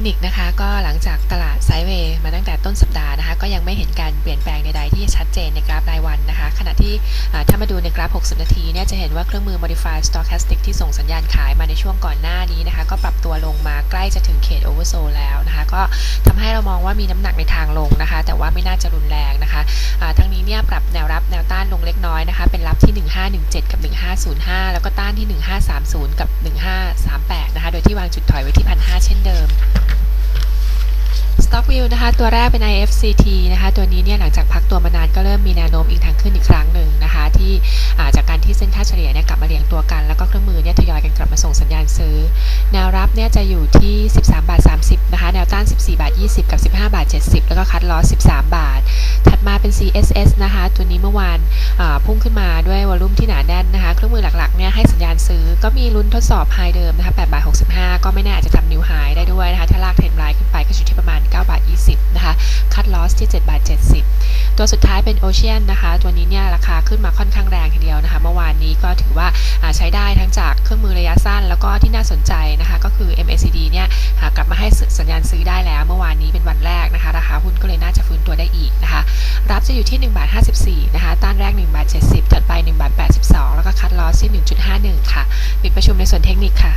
คนิคนะคะ ก็หลังจากตลาดไซด์เวย์มาตั้งแต่ต้นสัปดาห์นะคะ ก็ยังไม่เห็นการเปลี่ยนแปลงใดๆที่ชัดเจนในกราฟรายวันนะคะ ขณะที่ถ้ามาดูในกราฟ 60 นาทีเนี่ยจะเห็นว่าเครื่องมือ modified stochastic ที่ส่งสัญญาณขายมาในช่วงก่อนหน้านี้นะคะ ก็ปรับตัวลงมาใกล้จะถึงเขต oversold แล้วนะคะ ก็ทำให้เรามองว่ามีน้ำหนักในทางลงนะคะ แต่ว่าไม่น่าจะรุนแรงนะคะทั้งนี้เนี่ยปรับแนวรับแนวต้านลงเล็กน้อยนะคะ เป็นรับที่ 1517 กับ 1505 แล้วก็ต้านที่ 1530 กับ 1538 นะคะ โดยที่วางจุดถอยไว้ที่ 1,500 เช่นเดิม Stock View นะคะ ตัวแรกเป็น IFCT นะคะ ตัวนี้เนี่ยหลังจากพักตัวมานานก็เริ่มมีแนวโน้มอีกทางขึ้นอีกครั้งหนึ่งนะคะ ที่าจากการที่เส้นค่าเฉลี่ยเนี่ยกลับมาเรียงตัวกัน แล้วก็เครื่องมือเนี่ยทยอยกันกลับมาส่งสัญญาณซื้อ แนวรับเนี่ยจะอยู่ที่ 13 บาท 30 นะคะ แนวต้าน 14 บาท 20 กับ 15 บาท 70 แล้วก็คัดลอส 13 บาท ถัดมาเป็น CSS นะคะ ตัวนี้เมื่อวานาพุ่งขึ้นมาด้วยวอลุ่มที่หนาแน่นนะคะ เครื่องมือหลักๆเนี่ยให้สัญญาณซื้อ ก็มีลุ้นทดสอบไฮเดิมนะคะ8บาท65 ก็ไม่แน่อาจจะทำนิวไฮได้วยนะคะ ถ้าลากเทรนไลน์ขึ้นไปก็อยู่ที่ประมาณ 9 บาท 20 นะคะ คัดลอสที่ 7 บาท 70 ตัวสุดท้ายเป็น Ocean นนะคะ ตัวนี้เนี่ยราคาขึ้นมาค่อนข้างแรงทีเดียวนะคะ เมื่อวานนี้ก็ถือว่าใช้ได้ทั้งจากเครื่องมือระยะสั้น แล้วก็ที่น่าสนใจนะคะ ก็คือ MACD เนี่ยอ่ากลับมาให้สัญญาณซื้อได้แล้ว เมื่อวานนี้เป็นวันแรกนะคะ ราคาหุ้นก็เลยน่าจะฟื้นตัวได้อีกนะคะ รับจะอยู่ที่1บาท54 นะคะ ต้านแรก1บาท70 ถัดไป1บาท82 แล้วก็คัดลอสที่ 1.51 ค่ะ ปิดประชุมในส่วนเทคนิคค่ะ